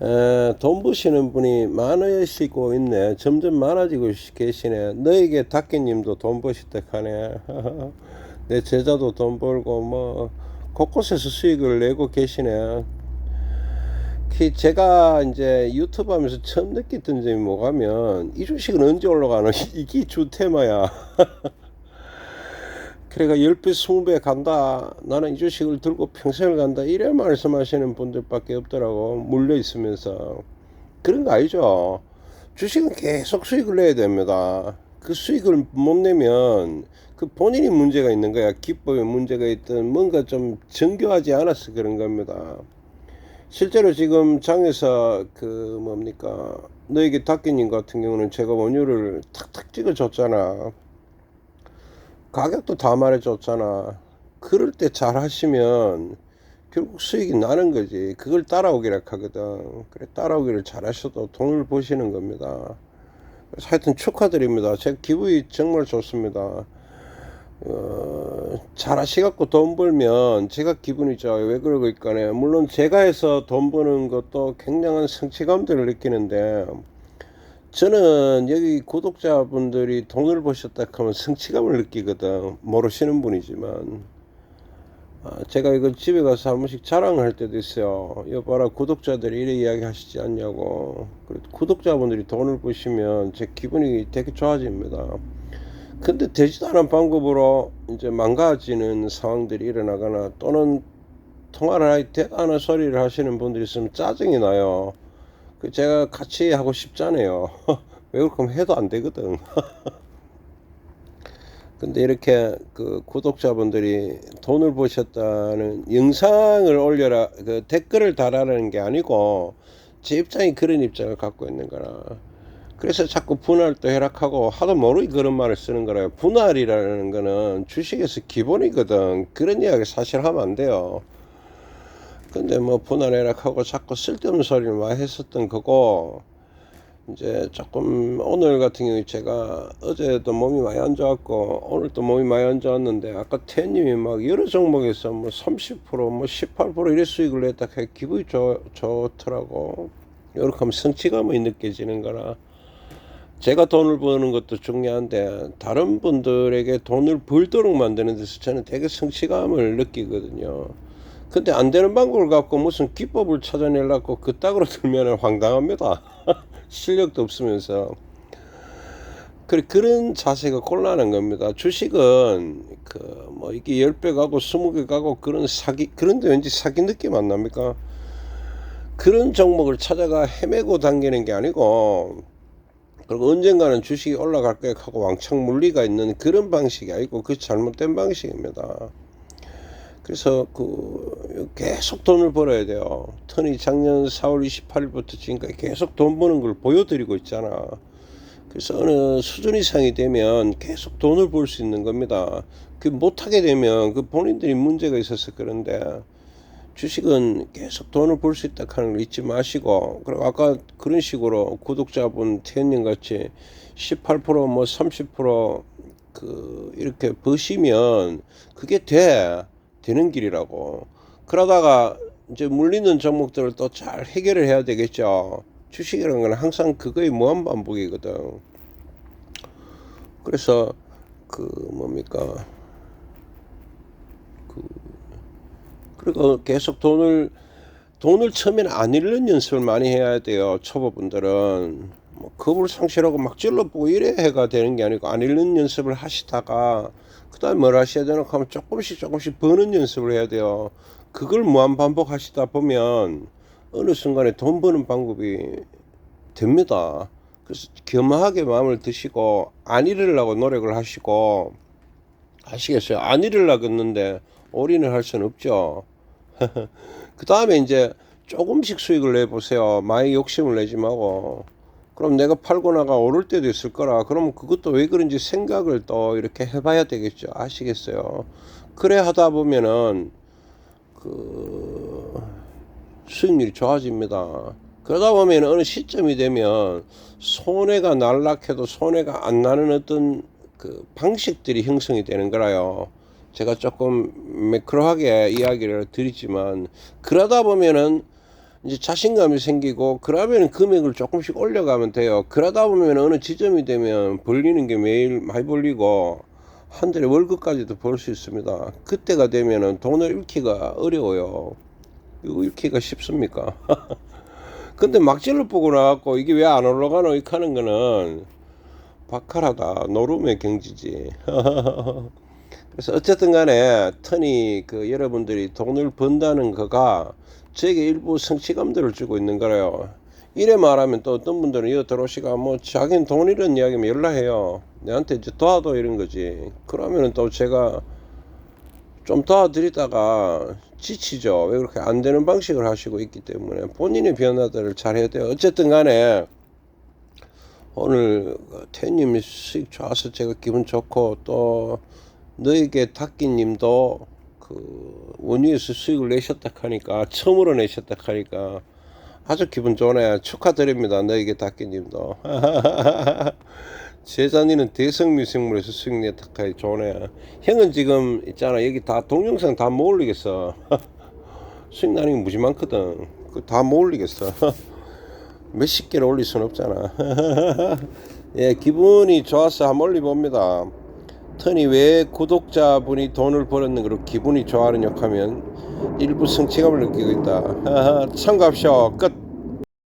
에, 돈 버시는 분이 많으시고 있네. 점점 많아지고 계시네. 너에게 닭개님도 돈 버시다 하네. 내 제자도 돈 벌고 뭐 곳곳에서 수익을 내고 계시네. 그 제가 이제 유튜브 하면서 처음 느꼈던 점이 뭐가면 이 주식은 언제 올라가노? 이게 주 테마야. 그래가 10배, 20배 간다. 나는 이 주식을 들고 평생을 간다. 이래 말씀하시는 분들밖에 없더라고. 물려 있으면서. 그런 거 아니죠. 주식은 계속 수익을 내야 됩니다. 그 수익을 못 내면 그 본인이 문제가 있는 거야. 기법에 문제가 있든 뭔가 좀 정교하지 않아서 그런 겁니다. 실제로 지금 장에서 그 뭡니까 너에게 닭기님 같은 경우는 제가 원유를 탁탁 찍어줬잖아. 가격도 다 말해줬잖아. 그럴 때 잘 하시면 결국 수익이 나는 거지. 그걸 따라오기라 하거든. 그래 따라오기를 잘 하셔도 돈을 버시는 겁니다. 하여튼 축하드립니다. 제 기분이 정말 좋습니다. 어, 잘 하시갖고 돈 벌면 제가 기분이 좋아요. 왜 그러고 있까네. 물론 제가 해서 돈 버는 것도 굉장한 성취감들을 느끼는데 저는 여기 구독자분들이 돈을 버셨다 하면 성취감을 느끼거든. 모르시는 분이지만. 아, 제가 이거 집에 가서 한 번씩 자랑할 때도 있어요. 여봐라, 구독자들이 이래 이야기 하시지 않냐고. 구독자분들이 돈을 버시면 제 기분이 되게 좋아집니다. 근데 되지도 않은 방법으로 이제 망가지는 상황들이 일어나거나 또는 통화를 할 때 대단한 소리를 하시는 분들이 있으면 짜증이 나요. 그 제가 같이 하고 싶잖아요. 왜 하면 해도 안 되거든. 근데 이렇게 그 구독자분들이 돈을 버셨다는 영상을 올려라 그 댓글을 달아라는 게 아니고 제 입장이 그런 입장을 갖고 있는 거라. 그래서 자꾸 분할도 해락하고 하도 모르게 그런 말을 쓰는 거라요. 분할이라는 거는 주식에서 기본이거든. 그런 이야기 사실 하면 안 돼요. 근데 뭐 분할 해락하고 자꾸 쓸데없는 소리를 많이 했었던 거고 이제 조금 오늘 같은 경우에 제가 어제도 몸이 많이 안 좋았고 오늘 또 몸이 많이 안 좋았는데 아까 태님이 막 여러 종목에서 뭐 30%뭐 18% 이래 수익을 냈다 해 기분이 좋, 좋더라고 이렇게 하면 성취감이 느껴지는 거라 제가 돈을 버는 것도 중요한데 다른 분들에게 돈을 벌도록 만드는 데서 저는 되게 성취감을 느끼거든요. 근데 안 되는 방법을 갖고 무슨 기법을 찾아내려고 그따구로 들면 황당합니다. 실력도 없으면서. 그래, 그런 자세가 곤란한 겁니다. 주식은, 그, 뭐, 이게 10배 가고 20배 가고 그런 사기, 그런데 왠지 사기 느낌 안 납니까? 그런 종목을 찾아가 헤매고 당기는 게 아니고, 그리고 언젠가는 주식이 올라갈 거야 하고 왕창 물리가 있는 그런 방식이 아니고 그 잘못된 방식입니다. 그래서 그 계속 돈을 벌어야 돼요. 턴이 작년 4월 28일부터 지금까지 계속 돈 버는 걸 보여드리고 있잖아. 그래서 어느 수준 이상이 되면 계속 돈을 벌 수 있는 겁니다. 그 못하게 되면 그 본인들이 문제가 있어서 그런데 주식은 계속 돈을 벌 수 있다 하는 걸 잊지 마시고 그리고 아까 그런 식으로 구독자분 태연님 같이 18%뭐 30%그 이렇게 버시면 그게 돼 되는 길이라고. 그러다가 이제 물리는 종목들을 또 잘 해결을 해야 되겠죠. 주식이라는 건 항상 그거의 무한 반복이거든. 그래서 그 뭡니까? 그 그리고 계속 돈을 돈을 처음에는 안 잃는 연습을 많이 해야 돼요. 초보분들은 뭐 겁을 상실하고 막 찔러보고 이래 해가 되는 게 아니고 안 잃는 연습을 하시다가 그다음에 뭘 하셔야 되나 하면 조금씩 조금씩 버는 연습을 해야 돼요. 그걸 무한 반복하시다 보면 어느 순간에 돈 버는 방법이 됩니다. 그래서 겸허하게 마음을 드시고 안 잃으려고 노력을 하시고 아시겠어요? 안 잃으려고 했는데 올인을 할 수는 없죠. 그 다음에 이제 조금씩 수익을 내보세요. 많이 욕심을 내지 말고. 그럼 내가 팔고 나가 오를 때도 있을 거라. 그러면 그것도 왜 그런지 생각을 또 이렇게 해봐야 되겠죠. 아시겠어요? 그래 하다 보면은 그 수익률이 좋아집니다. 그러다 보면 어느 시점이 되면 손해가 날락해도 손해가 안 나는 어떤 그 방식들이 형성이 되는 거라요. 제가 조금 매크로하게 이야기를 드리지만 그러다 보면은 이제 자신감이 생기고 그러면 금액을 조금씩 올려가면 돼요. 그러다 보면 어느 지점이 되면 벌리는 게 매일 많이 벌리고 한 달에 월급까지도 벌 수 있습니다. 그때가 되면은 돈을 잃기가 어려워요. 이거 잃기가 쉽습니까? 근데 막질러 보고 나갖고 이게 왜 안 올라가노 하는 거는 바카라다 노름의 경지지. 그래서 어쨌든 간에 턴이 그 여러분들이 돈을 번다는 거가 저에게 일부 성취감들을 주고 있는 거래요. 이래 말하면 또 어떤 분들은 이어 들어오시가 뭐 자기는 돈 잃은 이야기면 연락해요. 내한테 이제 도와도 이런 거지. 그러면은 또 제가 좀 도와드리다가 지치죠. 왜 그렇게 안 되는 방식을 하시고 있기 때문에 본인의 변화들을 잘 해야 돼요. 어쨌든 간에 오늘 태님이 수익 좋아서 제가 기분 좋고 또 너에게 탁기님도 그 원유에서 수익을 내셨다 하니까 처음으로 내셨다 하니까 아주 기분 좋네 축하드립니다. 너에게 탁기님도. 제자니는 대성미생물에서 수익 냈다 하니 좋네 형은 지금 있잖아. 여기 다 동영상 다 못 올리겠어. 수익 나는 게 무지 많거든. 그다못 올리겠어. 몇십 개를 올릴 순 없잖아. 예, 기분이 좋아서 한번 올려봅니다. 턴이 왜 구독자분이 돈을 벌었는 걸 기분이 좋아하는 욕하면 일부 성취감을 느끼고 있다. 참고합시오. 끝.